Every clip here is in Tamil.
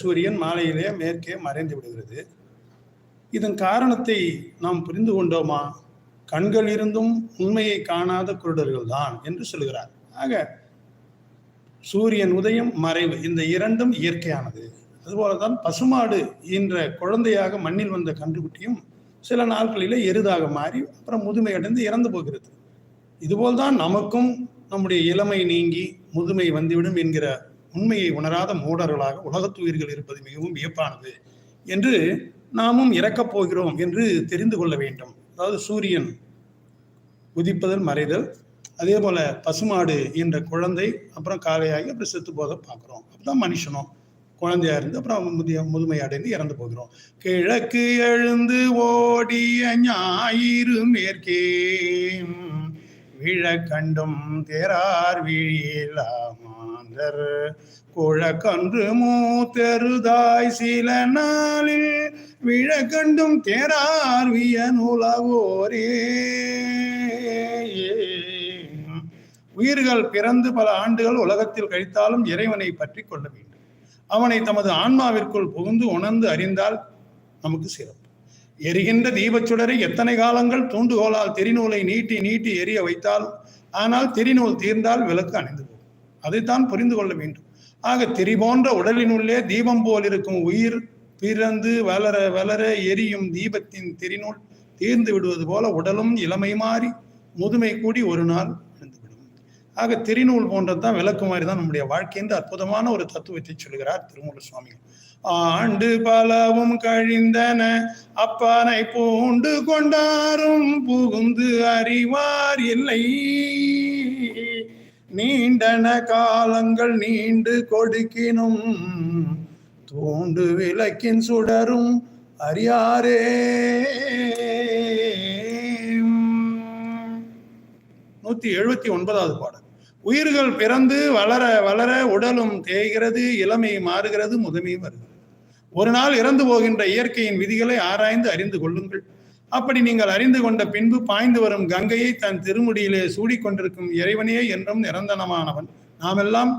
சூரியன் மாலையிலே மேற்கே மறைந்து விடுகிறது. இதன் காரணத்தை நாம் புரிந்து கொண்டோமா? கண்கள் இருந்தும் உண்மையை காணாத குருடர்கள் தான் என்று சொல்கிறார். ஆக சூரியன் உதயம் மறைவு இந்த இரண்டும் இயற்கையானது. அதுபோலதான் பசுமாடு என்ற குழந்தையாக மண்ணில் வந்த கன்றுக்குட்டியும் சில நாட்களிலே எருதாக மாறி அப்புறம் முதுமை அடைந்து இறந்து போகிறது. இதுபோல்தான் நமக்கும் நம்முடைய இளமை நீங்கி முதுமை வந்துவிடும் என்கிற உண்மையை உணராத மூடர்களாக உலகத்து உயிர்கள் இருப்பது மிகவும் வியப்பானது என்று நாமும் இறக்கப் போகிறோம் என்று தெரிந்து கொள்ள வேண்டும். அதாவது சூரியன் உதிப்பதல் மறைதல் அதே போல பசுமாடு என்ற குழந்தை அப்புறம் காலையாகி அப்புறம் செத்து போக பார்க்குறோம். அப்பதான் மனுஷனும் குழந்தையா இருந்து அப்புறம் முதிய முதுமை அடைந்து இறந்து போகிறோம். கிழக்கு எழுந்து ஓடிய ஞாயிறு மேற்கே விழ கண்டும் தேரார் சிலர் குழக்கன்று மூத்தெருதாய் சில நாளில் விழ கண்டும் தேரார் வியனுலகோரே உயிர்கள் பிறந்து பல ஆண்டுகள் உலகத்தில் கழித்தாலும் இறைவனை பற்றி கொள்ள வேண்டும். அவனை தமது ஆன்மாவிற்குள் புகுந்து உணர்ந்து அறிந்தால் நமக்கு சிறப்பு. எரிகின்ற தீபச்சுடரை எத்தனை காலங்கள் தூண்டுகோலால் தெரிநூலை நீட்டி நீட்டி எரிய வைத்தால் ஆனால் தெரிநூல் தீர்ந்தால் விளக்கு அணிந்து அதைத்தான் புரிந்து கொள்ள வேண்டும். ஆக திரி போன்ற உடலினுள்ளே தீபம் போல் இருக்கும் உயிர் பிறந்து வளர வளர எரியும் தீபத்தின் திரிநூல் தீர்ந்து விடுவது போல உடலும் இளமை மாறி முதுமை கூடி ஒரு நாள் விடும் ஆக திருநூல் போன்றதுதான் விளக்கு மாதிரி தான் நம்முடைய வாழ்க்கை. என்று அற்புதமான ஒரு தத்துவத்தை சொல்கிறார் திருமூல சுவாமிகள் ஆண்டு பலவும் கழிந்தன அப்பானை பூண்டு கொண்டாரும் புகுந்து அறிவார் இல்லை. நீண்டன காலங்கள் நீண்டு கொடுக்கினும் தூண்டு விளக்கின் சுடரும் அறியாரே. நூத்தி எழுபத்தி ஒன்பதாவது பாடல். உயிர்கள் பிறந்து வளர வளர உடலும் தேய்கிறது இளமை மாறுகிறது முதுமை வருகிறது. ஒரு நாள் இறந்து போகின்ற இயற்கையின் விதிகளை ஆராய்ந்து அறிந்து கொள்ளுங்கள். அப்படி நீங்கள் அறிந்து கொண்ட பின்பு பாய்ந்து வரும் கங்கையை தன் திருமுடியிலே சூடிக்கொண்டிருக்கும் இறைவனே என்றும் நிரந்தனமானவன். நாமெல்லாம்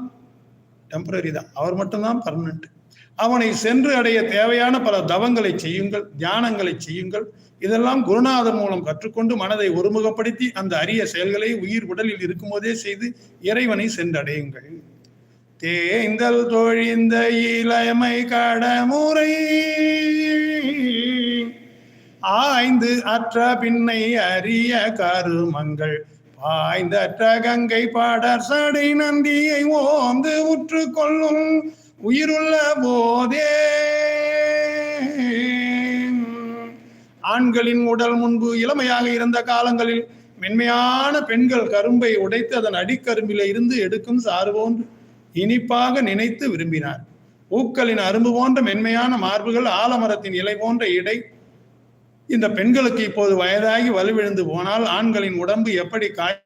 டெம்பரரி தான். அவர் மட்டும்தான் பர்மனன்ட் அவனை சென்று அடைய தேவையான பல தவங்களை செய்யுங்கள் தியானங்களை செய்யுங்கள். இதெல்லாம் குருநாதர் மூலம் கற்றுக்கொண்டு மனதை ஒருமுகப்படுத்தி அந்த அரிய செயல்களை உயிர் உடலில் இருக்கும்போதே செய்து இறைவனை சென்றடையுங்கள். தேய்ந்தல் தொழிந்த இளமை கடமுறை ஆய்ந்து அற்ற பின்னை அரிய கருமங்கள். பாய்ந்த அற்ற கங்கை பாடர் சடை நந்தியை ஓந்து உற்று கொள்ளும் உயிருள்ள போதே. ஆண்களின் உடல் முன்பு இளமையாக இருந்த காலங்களில் மென்மையான பெண்கள் கரும்பை உடைத்து அதன் அடிக்கரும்பில இருந்து எடுக்கும் சாறு போன்று இனிப்பாக நினைத்து விரும்பினார். பூக்களின் அரும்பு போன்ற மென்மையான மார்புகள் ஆலமரத்தின் இலை போன்ற இடை இந்த பெண்களுக்கு இப்போது வயதாகி வலுவிழுந்து போனால் ஆண்களின் உடம்பு எப்படி காய்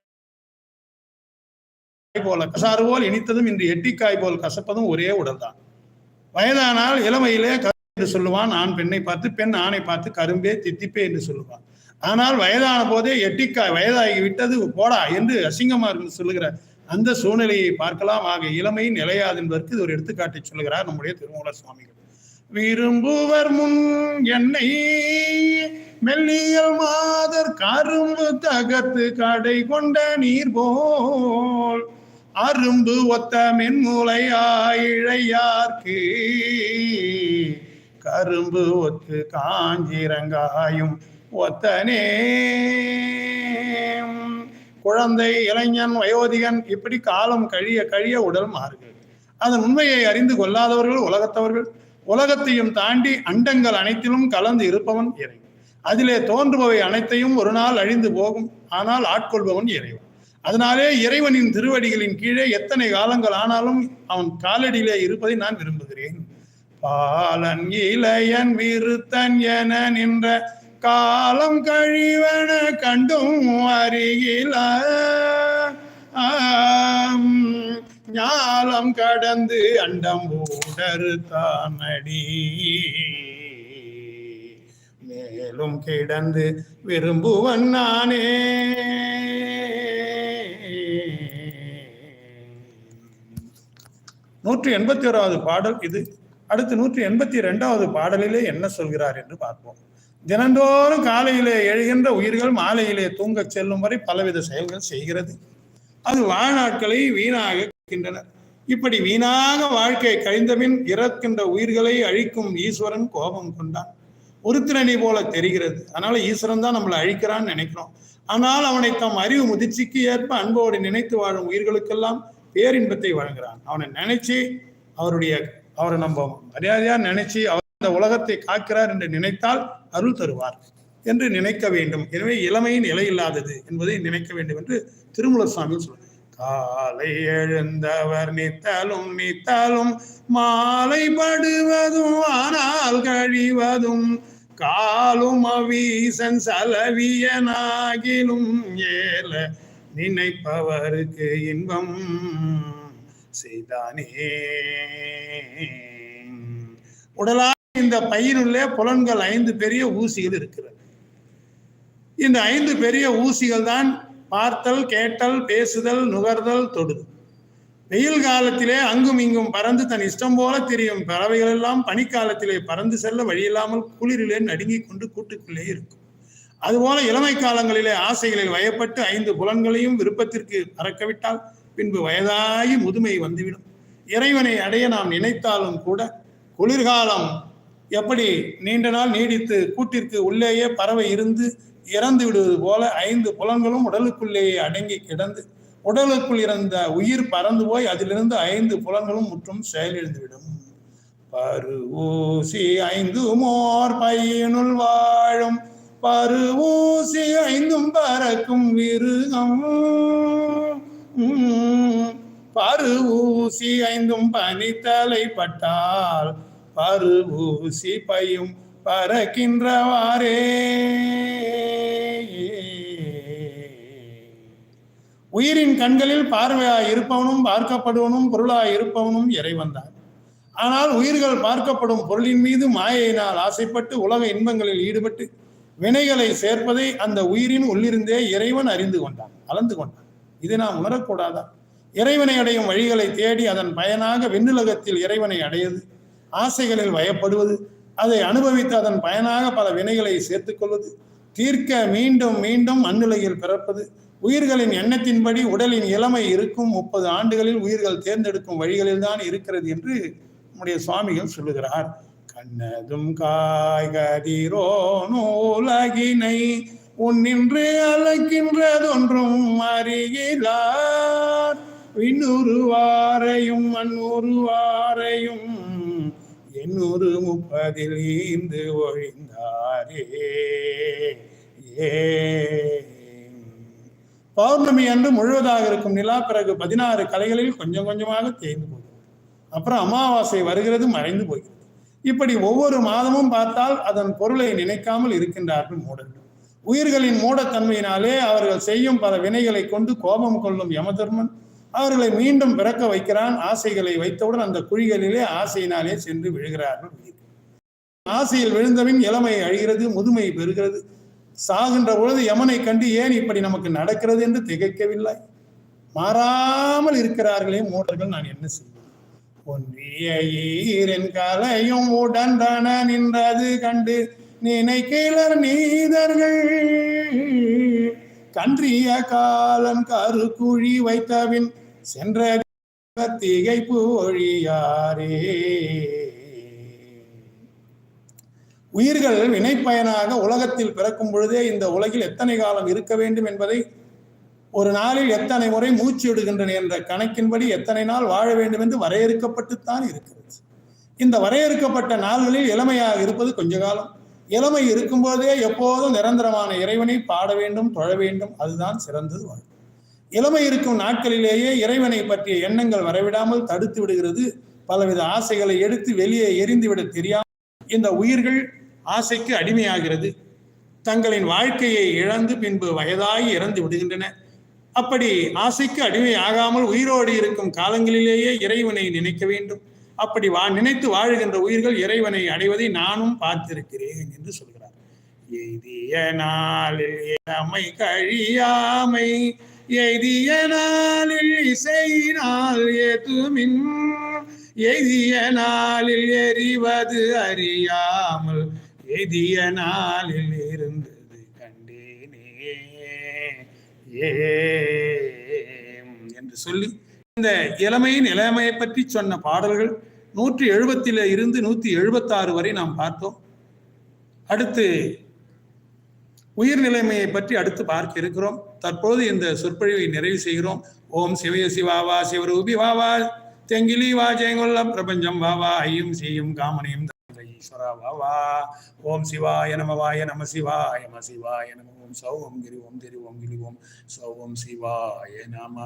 போல கசாறு போல் இனித்ததும் இன்று எட்டிக்காய் போல் கசப்பதும் ஒரே உடல் தான் வயதானால் இளமையிலே என்று சொல்லுவான். ஆண் பெண்ணை பார்த்து பெண் ஆணை பார்த்து கரும்பே தித்திப்பே என்று சொல்லுவான். ஆனால் வயதான போதே எட்டிக்காய் வயதாகி விட்டது போடா என்று அசிங்கமா இருக்கு சொல்லுகிற அந்த சூழ்நிலையை பார்க்கலாம். ஆக இளமை நிலையாது என்பதற்கு இது ஒரு எடுத்துக்காட்டை சொல்லுகிறார் நம்முடைய திருமூலர் சுவாமிகள். விரும்புவர் முன் என்னை. மெல்லியல் மாதர் கரும்பு தகத்து கடை கொண்ட நீர் போல் அரும்பு ஒத்த மென்முலையாயிழையார்க்கு கரும்பு ஒத்து காஞ்சிரங்காயும் ஒத்தனே. குழந்தை இளைஞன் வயோதிகன் இப்படி காலம் கழிய கழிய உடல் மாறுகிறது. அதன் உண்மையை அறிந்து கொள்ளாதவர்கள் உலகத்தவர்கள் உலகத்தையும் தாண்டி அண்டங்கள் அனைத்திலும் கலந்து இருப்பவன் இறைவன். அதிலே தோன்றுபவை அனைத்தையும் ஒரு நாள் அழிந்து போகும். ஆனால் ஆட்கொள்பவன் இறைவன். அதனாலே இறைவனின் திருவடிகளின் கீழே எத்தனை காலங்கள் ஆனாலும் அவன் காலடியிலே இருப்பதை நான் விரும்புகிறேன். பாலன் இளையன் விருத்தன் என நின்ற காலம் கழிவன கண்டும் அருகில. ஞாலம் கடந்து அண்டம்போ கருத்தானடி. மேலும் கிடந்து விரும்புவன் நானே. நூற்றி எண்பத்தி ஓராவது பாடல் இது. அடுத்து நூற்றி எண்பத்தி இரண்டாவது பாடலிலே என்ன சொல்கிறார் என்று பார்ப்போம். தினந்தோறும் காலையிலே எழுகின்ற உயிர்கள் மாலையிலே தூங்கச் செல்லும் வரை பலவித செயல்கள் செய்கிறது. அது வாழ்நாட்களை வீணாக இருக்கின்றனர் இப்படி வீணாக வாழ்க்கை கழிந்தபின் இறக்கின்ற உயிர்களை அழிக்கும் ஈஸ்வரன் கோபம் கொண்டான். உருத்திரணி போல தெரிகிறது. அதனால ஈஸ்வரன் தான் நம்மளை அழிக்கிறான்னு நினைக்கிறோம். ஆனால் அவனை தம் அறிவு முதிர்ச்சிக்கு ஏற்ப அன்போடு நினைத்து வாழும் உயிர்களுக்கெல்லாம் பேரின்பத்தை வழங்குகிறான். அவனை நினைச்சு அவருடைய அவரை நம்ம மரியாதையா நினைச்சு அவர் இந்த உலகத்தை காக்கிறார் என்று நினைத்தால் அருள் தருவார் என்று நினைக்க வேண்டும். எனவே இளமையின் நிலை இல்லாதது என்பதை நினைக்க வேண்டும் என்று திருமூலர் சுவாமி சொல்றார். காலை எழுந்தவர் நித்தலும் நித்தலும் மாலை படுவதும் ஆனால் கழிவதும் காலும் அவீசன் சலவியனாகிலும் ஏல நினைப்பவருக்கு இன்பம் செய்தானே. உடலா இந்த பையினுள்ளே புலன்கள் ஐந்து பெரிய ஊசிகள் இருக்கிறது. இந்த ஐந்து பெரிய ஊசிகள் தான் பார்த்தல் கேட்டல் பேசுதல் நுகர்தல் தொடுதல். வெயில் காலத்திலே அங்கும் இங்கும் பறந்து தன் இஷ்டம் போல தெரியும். பறவைகள் எல்லாம் பனிக்காலத்திலே பறந்து செல்ல வழியில்லாமல் குளிரிலே நடுங்கிக் கொண்டு கூட்டுக்குள்ளே இருக்கும். அதுபோல இளமை காலங்களிலே ஆசைகளில் வயப்பட்டு ஐந்து புலன்களையும் விருப்பத்திற்கு பறக்கவிட்டால் பின்பு வயதாகி முதுமை வந்துவிடும். இறைவனை அடைய நாம் நினைத்தாலும் கூட குளிர்காலம் எப்படி நீண்ட நாள் நீடித்து கூட்டிற்கு உள்ளேயே பறவை இருந்து இறந்து விடுவது போல ஐந்து புலன்களும் உடலுக்குள்ளேயே அடங்கி கிடந்து உடலுக்குள் இருந்த உயிர் பறந்து போய் அதிலிருந்து ஐந்து புலன்களும் முற்றும் செயலிழந்துவிடும். பருவூசி ஐந்து மோர் பையனுள் வாழும். பருவூசி ஐந்தும் பறக்கும் விருகம் பருவூசி ஐந்தும் பனித்தலை பட்டால் பருவூசி பையும் பறக்கின்றவாறே. உயிரின் கண்களில் பார்வையாய் இருப்பவனும் பார்க்கப்படுவனும் பொருளாய் இருப்பவனும் இறைவந்தான் ஆனால் உயிர்கள் பார்க்கப்படும் பொருளின் மீது மாயையினால் ஆசைப்பட்டு உலக இன்பங்களில் ஈடுபட்டு வினைகளை சேர்ப்பதை அந்த உயிரின் உள்ளிருந்தே இறைவன் அறிந்து கொண்டான் அளந்து கொண்டான். இதை நாம் உணரக்கூடாதா? இறைவனை அடையும் வழிகளை தேடி அதன் பயனாக விண்ணுலகத்தில் இறைவனை அடையது ஆசைகளில் வயப்படுவது அதை அனுபவித்து அதன் பயனாக பல வினைகளை சேர்த்துக்கொள்வது தீர்க்க மீண்டும் மீண்டும் மண்ணுலகில் பிறப்பது உயிர்களின் எண்ணத்தின்படி உடலின் இளமை இருக்கும் முப்பது ஆண்டுகளில் உயிர்கள் தேர்ந்தெடுக்கும் வழிகளில் தான் இருக்கிறது என்று நம்முடைய சுவாமிகள் சொல்லுகிறார். கண்ணதும் காய்கதிரோ நூலகினை உன்னின்று அழைக்கின்றதொன்றும் அறிகிறார் விண்ணுருவாரையும் மண்ணுருவாரையும் எண்ணூறு முப்பதில் ஈந்து ஒழிந்தாரே. ஏ. பௌர்ணமி அன்று முழுவதாக இருக்கும் நிலா பிறகு பதினாறு கலைகளில் கொஞ்சம் கொஞ்சமாக தேய்ந்து போகிறது. அப்புறம் அமாவாசை வருகிறது மறைந்து போகிறது. இப்படி ஒவ்வொரு மாதமும் பார்த்தால் அதன் பொருளை நினைக்காமல் இருக்கின்றார்கள் மூடர்கள். உயிர்களின் மூடத்தன்மையினாலே அவர்கள் செய்யும் பல வினைகளை கொண்டு கோபம் கொள்ளும் யமதர்மன் அவர்களை மீண்டும் பிறக்க வைக்கிறான். ஆசைகளை வைத்தவுடன் அந்த குழிகளிலே ஆசையினாலே சென்று விழுகிறார்கள் ஆசையில் விழுந்தவின் இளமை அழிகிறது முதுமை பெறுகிறது. சாகின்ற பொழுது யமனை கண்டு ஏன் இப்படி நமக்கு நடக்கிறது என்று திகைக்கவில்லை? மாறாமல் இருக்கிறார்களே மூடர்கள் நான் என்ன செய்வேன் ஒன்றிய உடன் கலையும் நின்றது கண்டு நினைக்கிலர் நீதர்கள். கன்றிய காலன் கருக்குழி வைத்தவின் சென்ற திகைப்பு ஒழியாரே. உயிர்கள் வினைப்பயனாக உலகத்தில் பிறக்கும் பொழுதே இந்த உலகில் எத்தனை காலம் இருக்க வேண்டும் என்பதை ஒரு நாளில் எத்தனை முறை மூச்சு விடுகின்றன என்ற கணக்கின்படி எத்தனை நாள் வாழ வேண்டும் என்று வரையறுக்கப்பட்டுத்தான் இருக்கிறது. இந்த வரையறுக்கப்பட்ட நாள்களில் இளமையாக இருப்பது கொஞ்ச காலம். இளமை இருக்கும்போதே எப்போதும் நிரந்தரமான இறைவனை பாட வேண்டும் தொழ வேண்டும். அதுதான் சிறந்தது வாழ்க்கை. இளமை இருக்கும் நாட்களிலேயே இறைவனை பற்றிய எண்ணங்கள் வரவிடாமல் தடுத்து விடுகிறது. பலவித ஆசைகளை எடுத்து வெளியே எரிந்துவிட தெரியாமல் இந்த உயிர்கள் ஆசைக்கு அடிமையாகிறது. தங்களின் வாழ்க்கையை இழந்து பின்பு வயதாகி இறந்து விடுகின்றன. அப்படி ஆசைக்கு அடிமை ஆகாமல் உயிரோடு இருக்கும் காலங்களிலேயே இறைவனை நினைக்க வேண்டும். அப்படி வா நினைத்து வாழுகின்ற உயிர்கள் இறைவனை அடைவதை நானும் பார்த்திருக்கிறேன் என்று சொல்கிறார். எய்திய நாளில் இளமை கழியாமை எய்திய நாளில் இசை நாள் ஏதுமின். எய்திய நாளில் எறிவது அறியாமல். எதிய நாளில் இருந்தது கண்டேனே. ஏம் என்று சொல்லி இந்த இளமையின் இளமையை பற்றி சொன்ன பாடல்கள் நூற்றி எழுபத்தில இருந்து நூத்தி எழுபத்தாறு வரை நாம் பார்த்தோம். அடுத்து உயிர் நிலைமையை பற்றி அடுத்து பார்க்க இருக்கிறோம். தற்போது இந்த சொற்பொழிவை நிறைவு செய்கிறோம். ஓம் சிவய சிவாவா சிவரூபி வாவா தெங்கிலி வா ஜெயங்கொல்ல பிரபஞ்சம் வாவா ஐயும் செய்யும் காமனையும் ஈஸ்வரா வாவா. ஓம் சிவாய நமவாய நம சிவாய நம சிவாய நம ஓம் சௌ ஓம் கிரி ஓம் திரி ஓம் கிரி ஓம் சௌ ஓம் சிவாய நம.